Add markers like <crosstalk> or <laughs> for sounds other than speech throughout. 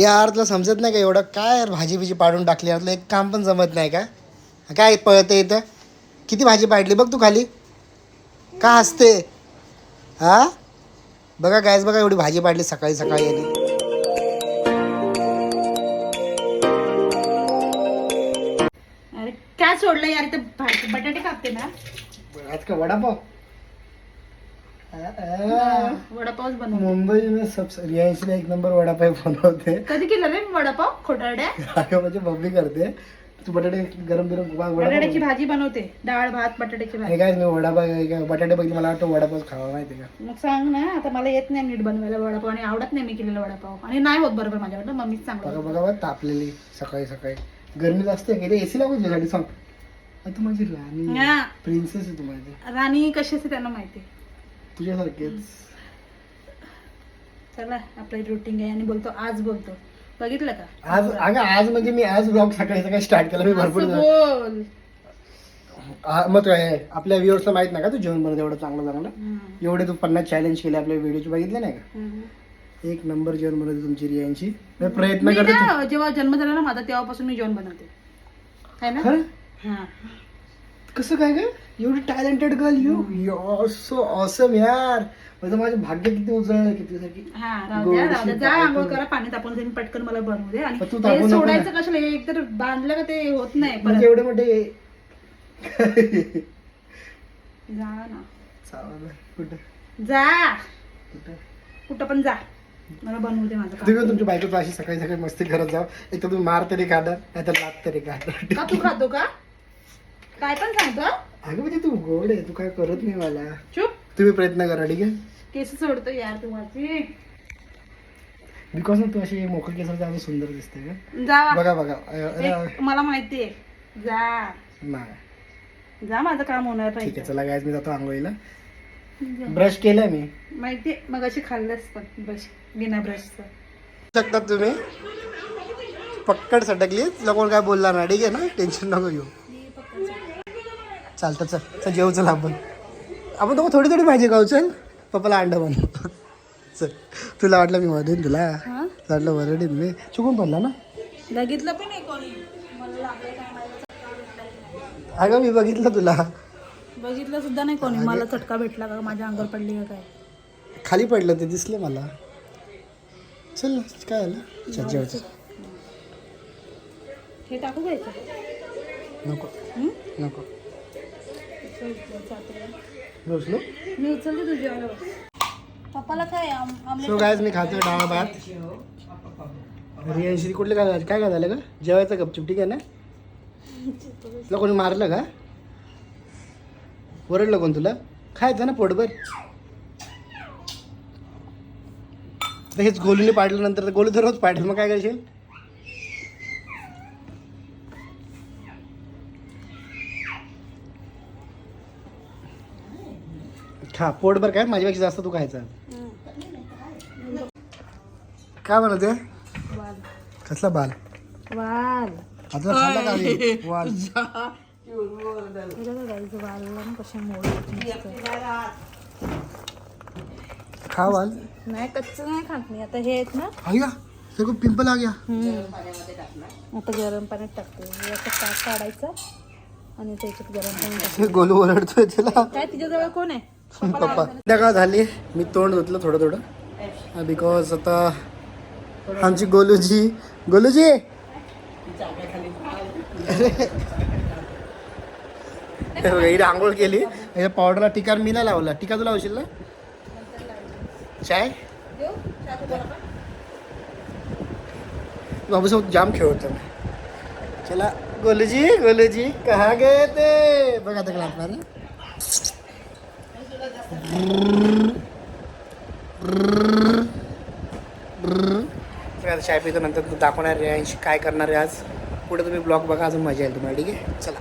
यार तुला समजत नाही का एवढं? काय यार भाजी बिजी पाडून टाकली? यार तुला एक काम पण जमत नाही का? काय पळतं इथं? किती भाजी पाडली? बघ तू खाली. का हसते? हा? बघा गायस बघा एवढी भाजी पाडली सकाळी सकाळी यांनी. अरे काय सोडलं यार? ते बटाटे कापते ना. आज का? वडापाव. वडापावच बनव मुंबई में सबसे रिहायशीला एक नंबर वडापाव बनवते. कधी केलं रे मी वडापाव? खोटारड्या? अगं म्हणजे मम्मी करते. तू बटाटे गरम गरम बटाट्याची वडापाव भाजी बनवते. डाळ भात बटाट्याची भाजी. हे काय मी वडापाव बटाटे बघितले मला वाटतं वडापाव खावा माहिती का? मग सांग ना आता मला येत नाही नीट बनवायला वडापाव आणि आवडत नाही मी केलेला वडापाव. आणि नाही होत बरोबर माझ्याकडनं मम्मीच चांगलं बघा बघा तापलेली सकाळी सकाळी. गरमी जास्त आहे एसी लागू तुझ्यासाठी सांग. तू माझी राणी हा. प्रिन्सेस आहे तू माझी राणी कशी असते त्यांना माहिती. तुझ्यासारखेच चला आपलं रुटीन आहे आणि बोलतो आज बोलतो. बघितलं का? आज अगं आज म्हणजे मी आज ब्लॉग सकाळी सकाळी स्टार्ट केला. मी भरपूर असं बोल. आ, मग काय आपल्या व्ह्युअर्सला माहीत नाही का तू? जेवण बनवत एवढं चांगलं चांगलं हम्म. एवढे तू पन्नास चॅलेंज केले आपल्या व्हिडिओचे बघितले नाही का? हम्म. एक नंबर जेवण बनवते तुमची रियांची मी प्रयत्न मी करते ना जेव्हा जन्म झाला ना माझा तेव्हापासून मी जेवण बनवते. है ना? खरं? हा. कसं काय काय एवढी talented girl you you so awesome यार. म्हणजे माझं भाग्य किती उजळलं किती साठी हा राहू द्या राहू द्या. जा गोडीशी आंघोळ करा पाणी तापून पटकन मला बनवू दे. आणि पण तू ते तापवू नको सोडायचं कशाला? हे एकतर बांधलं का ते होत नाही म्हणजे परत. एवढे मोठे जा ना. चावलं. कुठं? जा. कुठं? कुठं पण जा. मला बनवू दे माझं तुम्ही काम. पण तुमच्या बायकोचं अशी सकाळी सकाळी मस्ती करत जाऊ एक तर तुम्ही मार तरी काढा नाही तर लात तरी काढा. का तू खातो का? काय पण सांगतो अगं म्हणजे तू गोड आहे तू काय करत नाही मला. चुप. तुम्ही प्रयत्न करा ठीक आहे? केस सोडतो यार तू माझी बिकॉज तू अशी मोकळ केसाची अजून सुंदर दिसते का जा. बघा बघा. अ- अ- एक मला माहितीये जा. नाही. जा माझं काम होणार ठीक आहे पाहिजे चला गायज मी जातो आंघोळीला. ब्रश केलाय मी. माहितीये मग अशी खाल्लंच पण ब्रश बिना ब्रशचं शकतात तुम्ही? पक्कड सटकली तुला कोण काय बोलला ना ठीक आहे ना? टेन्शन नको घेऊ. चालतं चल चल जेवू चल आपण. आपण तो थोडी थोडी भाजी खाऊ चल. पप्पाला अंडा बनव चल तुला वाटलं मी वरेन तुला? हा? वाटलं वरडीन मी? चुकून पडला ना? बघितलं पण नाही कोणी. अगं मी बघितलं तुला. बघितलं सुद्धा नाही कोणी. मला चटका भेटला का? माझ्या अंगावर पडली का काय? खाली पडलं ते दिसलं मला. चल ना काय झालं? चल जेवायचं हे टाकू घ्यायचं नको? नको. मी पप्पाला काय सो गायज मी खातोय डाळ भात. रियांशी कुठले काय झालं काय काय झालं का जेवायचं गपचूप ठीक आहे ना? तुला कोणी मारलं का? ओरडलं कोण तुला? खायचं ना पोटभर. हेच गोलूने पाडल्यानंतर तर गोलू तर रोज पाडेल मग काय करशील? खा पोटभर काय? माझ्यापेक्षा जास्त तू खायचा. काय म्हणते वाल कसला बाल? वाल. आता खाल्ला का आम्ही? वाल. खा वाल. नाही कच्चं नाही खात मी. आता हे आहेत ना? आया तेरे को पिंपल आ गया. आता गरम पाण्यात टाकते. याचा ताक काढायचा आणि त्याच्यात गरम पाणी टाक हे गोलू ओरडतोय त्याला. काय तिच्याजवळ कोण आहे? पप्पा. संध्याकाळ झाली. मी तोंड धुतलं थोडं थोडं. बिकॉज आता आमची गोलूजी. गोलूजी! हिने आंघोळ केली. याच्या पावडरला टिका मी नाही लावला. टिका तू लावशील ना? चाय? बाबूसोबत जाम खेळतो चला गोलूजी गोलूजी कहा गए ते बघा आता लागणार आता चाय पितो नंतर तू दाखवणार आहे आणि काय करणार आहे आज. पुढे तुम्ही ब्लॉग बघा अजून मजा येईल तुम्हाला ठीक आहे? चला.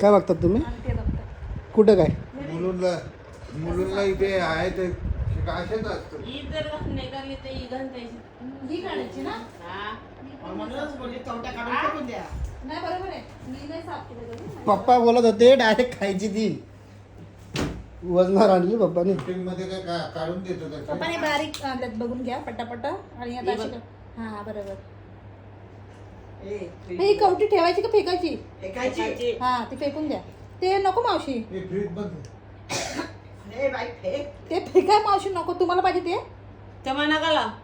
काय बघतात तुम्ही? आणि ते बघतात. कुठं काय? मुलुंडला मुलुंडला इथे आहे ते असेच असतं नाही बरोबर आहे. मी नाही साफ केलं कधी. पप्पा बोलत होते डायरेक्ट खायची ती. वजनावर आणली पप्पानी. शूटिंगमध्ये काय का- काढून देतो त्याचं. पप्पाने बारीक आणल्यात बघून घ्या पटापट. आणि आता अशी हा बरोबर. ही कवटी ठेवायची का फेकायची? फेकायची. हा ती फेकून द्या. ते नको मावशी. हे फ्रीज बंद हे बाई फेक. ते फेकाय मावशी नको तुम्हाला पाहिजे ते. तेव्हा नकाला हा.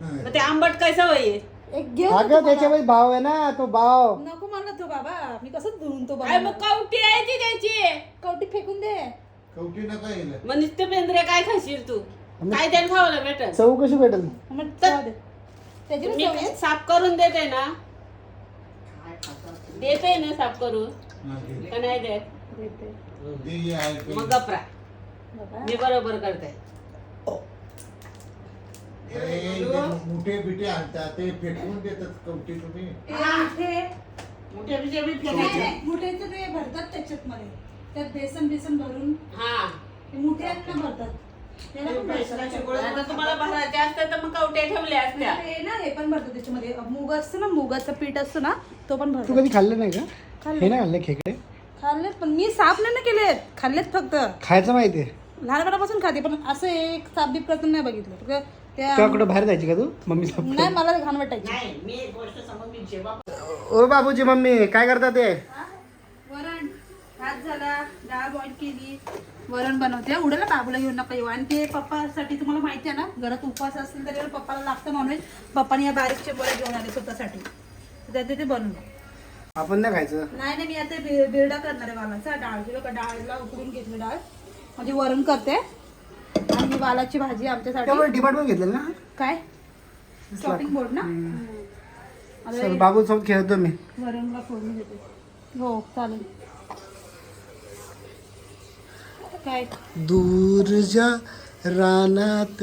मग ते आंबट काय सवय आहे? एक घेऊ अगं त्याच्यामध्ये भाव आहे ना तो भाव. नको मला तो बाबा. मी कसं धुवून तो काय मग बाबा कवटी यायची त्याची. कवटी फेकून दे. कवटी नका येईल. मग नुसते पेंद्रे काय खाशील तू? काय त्याला खावलं भेटल? चव कशी भेटेल? मग. त्याची मी. साफ करून देते ना. देते ना साफ करून. हा. का नाही देत? देते. दे हे आहे ते. मग गपरा बाबा. मी बरोबर करते. अरे, इथे मुठे बिटे आणतात ते फेकून देतात कवटी तुम्ही. ते मुठे- मोठे बिचे बी नाही, फेकायचे. नाही, मुठेचं ते भरतात त्याच्यात मध्ये. त्यात बेसन बेसन भरून हा. ते मुठे आहेत ना भरतात. त्याला पण भरतात. आता तुम्हाला भरायचे असते तर मग कवट्या ठेवल्या असत्या. ते ना हे पण भरतात त्याच्यामध्ये. मूग असतं ना मुगाचं पीठ असतं ना तो पण तू भरतात. कधी खाल्लं नाही का? खाल्लं. हे नाही. खाल्लं खेकडे? खाल्लेत पण मी साफ नाही ना केलेत. खाल्लेत फक्त. खायचं माहिती आहे. लहानपणापासून खाते पण असं एक साफ बीप करताना नाही बघितलं. फक्त त्या तेव्हा कुठं बाहेर जायची का तू? मम्मी नाही मला ते घाण वाटायची. नाही मी एक गोष्ट समज मी जेव्हा ओ बाबूजी मम्मी काय करता ते? डाळ बॉईल केली. वरण बनवते. उडाला बाबूला घेऊन नका येऊ. आणि ते पप्पासाठी तुम्हाला माहिती आहे ना घरात उपवास असेल तरी पप्पाला लागतं नॉनव्हेज पप्पाने या बारीकचे बरे घेऊन आले स्वतःसाठी. त्यात ते बनवलं आपण नाही खायचं? नाही नाही मी आता बिरडा करणार आहे वालाचा डाळ. बघा डाळला उकडून घेतली डाळ. म्हणजे वरण करते. आणि वालाची भाजी आमच्यासाठी. डिपार्टमेंट घेतलं ना? काय? शॉपिंग बोर्ड ना? बाबू सोबत खेळतो मी. वरणला फोडणी देते. हो चालेल. काय? दूरच्या रानात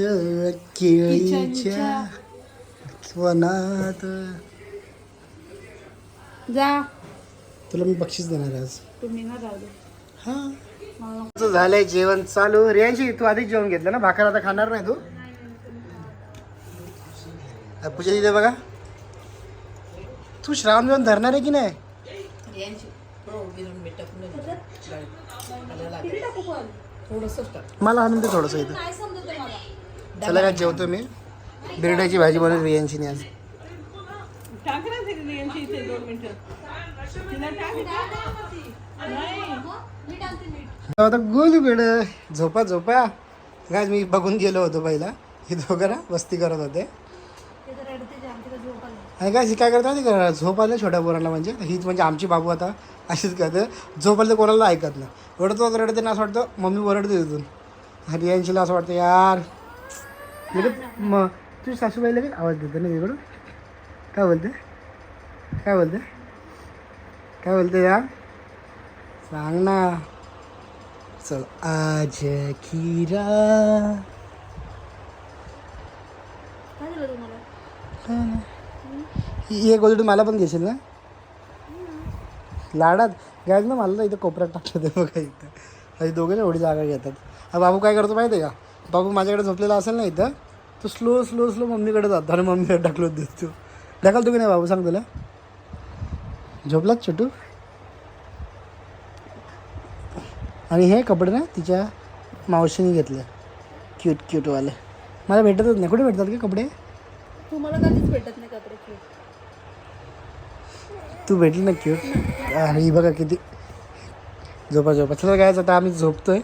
केळीच्या वनात जा. तुला मी बक्षीस देणार आज. तुम्ही ना जाऊ दे. हा. मला तुझं झालंय जेवण चालू. रियांशी तू आधीच जेवण घेतलं ना? भाकर आता खाणार नाही तू? पूजा तिथे बघा. तू श्रावण जेवण धरणार आहे की नाही? टाकू पण. मला आणून दे थोडंसं इथं. काय समजत आहे मला. चला काय जेवतो मी? बिरड्याची भाजी बनवली रियांशीने आज. टाक ना ते रियांशी इथे दोन मिनिटं? तिला टाक. मी टाकते मीठ. आता गोलूकड झोपा झोपा. काय मी बघून गेलो होतो पहिला. हे दोघं ना वस्ती करत होते. आणि काय काय करतात ते का? झोप आलं छोट्या पोरांना म्हणजे. हीच म्हणजे आमची बाबू आता. अशीच करते. झोप आलं तर कोणाला ऐकत नाही. रडतो रडत ना असं वाटतं मम्मी ओरडते तिथून. हरियांशीला असं वाटतं यार. म्हणजे लगेच मग तुझी सासूबाई लगेच आवाज देतो ना तिकडून. काय बोलते? काय बोलते? काय बोलते यार सांग ना. चल आज खीरा काय झालं तुम्हाला काय नाही. ही एक गोष्ट मला पण घेशील ना? लाडात. घ्यायचं ना मला तर इथं कोपऱ्यात टाकलं ते बघा इथं. अशी दोघे एवढी जागा घेतात. हा बाबू काय करतो माहिती आहे का? बाबू माझ्याकडे झोपलेला असेल ना इथं तो स्लो स्लो स्लो मम्मीकडे जातो आणि मम्मीकडे टाकलो <laughs> देतो. ढकलतो की नाही बाबू? सांग तुला. झोपलाच छोटू? आणि हे कपडे ना तिच्या मावशीने घेतले. क्यूट क्यूटवाले मला भेटतच नाही. कुठे भेटतात का कपडे? तुम्हाला कधीच भेटत नाही कपडे. क्यूट तू भेटली ना क्यूट हो. ही बघा किती झोपा झोपा चला काय आता आम्ही झोपतोय.